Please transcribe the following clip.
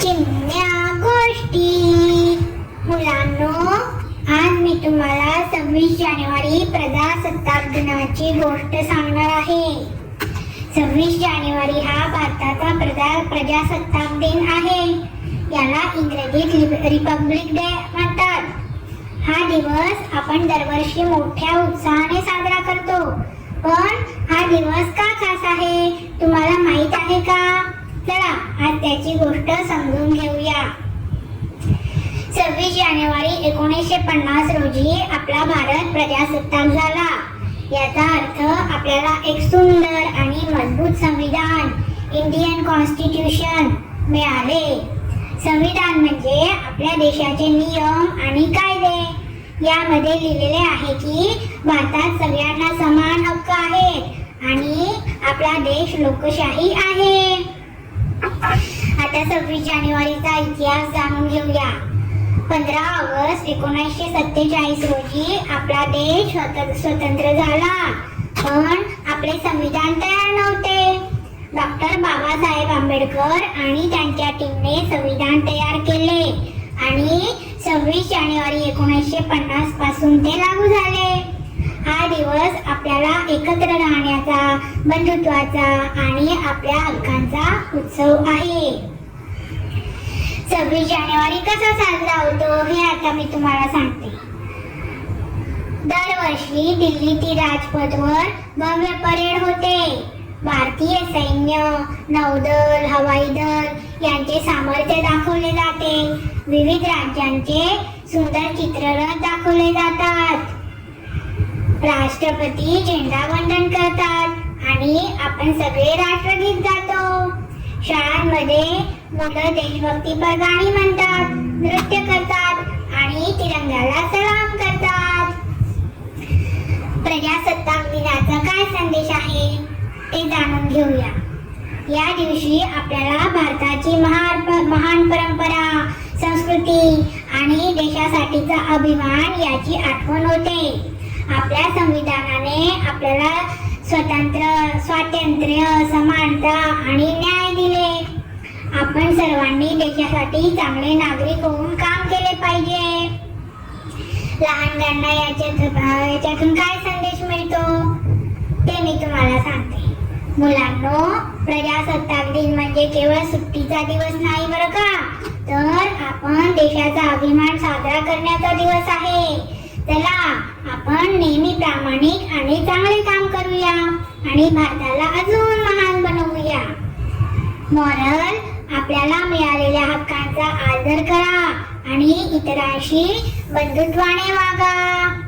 चिमण्या गोष्टी. मुलांनो आज मी तुम्हाला सव्वीस जानेवारी प्रजासत्ताक दिनाची गोष्ट सांगणार आहे. सव्वीस जानेवारी हा भारताचा प्रजा प्रजासत्ताक दिन आहे. याला इंग्रजीत रिपब्लिक डे म्हणतात. हा दिवस आपण दरवर्षी मोठ्या उत्साहाने साजरा करतो. पण हा दिवस का खास आहे? तुम्हाला माहीत आहे का? आज त्याची गोष्ट समजून घेऊया. सव्वीस जानेवारी एकोणीसशे पन्नास रोजी आपला भारत प्रजासत्ताक झाला. याचा अर्थ आपल्याला एक सुंदर आणि मजबूत संविधान इंडियन कॉन्स्टिट्यूशन मिळाले. संविधान म्हणजे आपल्या देशाचे नियम आणि कायदे. यामध्ये लिहिलेले आहे की भारतात सगळ्यांना समान हक्क आहेत आणि आपला देश लोकशाही आहे. सव्वीस जानेवारीचा इतिहास जाणून घेऊया. पंधरा ऑगस्ट एकोणीसशे सत्तेचाळीस रोजी आपला देश स्वतंत्र झाला. पण आपले संविधान तयार नव्हते. डॉक्टर बाबासाहेब आंबेडकर आणि त्यांच्या टीमने संविधान तयार केले आणि सव्वीस जानेवारी एकोणीसशे पन्नासपासून ते लागू झाले. हा दिवस आपल्याला एकत्र राहण्याचा बंधुत्वाचा आणि आपल्या हक्कांचा उत्सव आहे. सव्वीस जानेवारी कसा साजरा होतो हे आता मी तुम्हाला सांगते. दरवर्षी दिल्लीतील राजपथवर भव्य परेड होते. भारतीय सैन्य नौदल हवाई दल यांचे सामर्थ्य दाखवले जाते. विविध राज्यांचे सुंदर चित्ररथ दाखवले जातात. राष्ट्रपती झेंडा वंदन करतात आणि आपण सगळे राष्ट्रगीत गातो. शाळा मध्ये मुलं देशभक्तीपर गाणी म्हणतात नृत्य करतात आणि तिरंग्याला सलाम करतात. प्रजासत्ताक दिनाचा काय संदेश आहे? ते जाणून घेऊया. या दिवशी आपल्याला भारताची महान महान परंपरा संस्कृती आणि देशासाठीचा अभिमान याची आठवण होते. आपल्या संविधानाने आपल्याला स्वतंत्र स्वातंत्र्य समानता आणि न्याय आपण सर्वांनी देशासाठी चांगले नागरिक होऊन काम केले पाहिजे. लहानग्यांना याच्यात याच्यातून काय संदेश मिळतो? ते मी तुम्हाला सांगते. मुलांनो प्रजासत्ताक दिन म्हणजे केवळ सुट्टीचा दिवस नाही बरं का? तर आपण देशाचा अभिमान साजरा करण्याचा दिवस आहे. चला आपण नेहमी प्रामाणिक आणि चांगले काम करूया आणि भारताला अजून महान बनवूया. मॉरल आपल्याला मिळालेल्या हक्कांचा आदर करा आणि इतरांशी बंधुत्वाने वागा.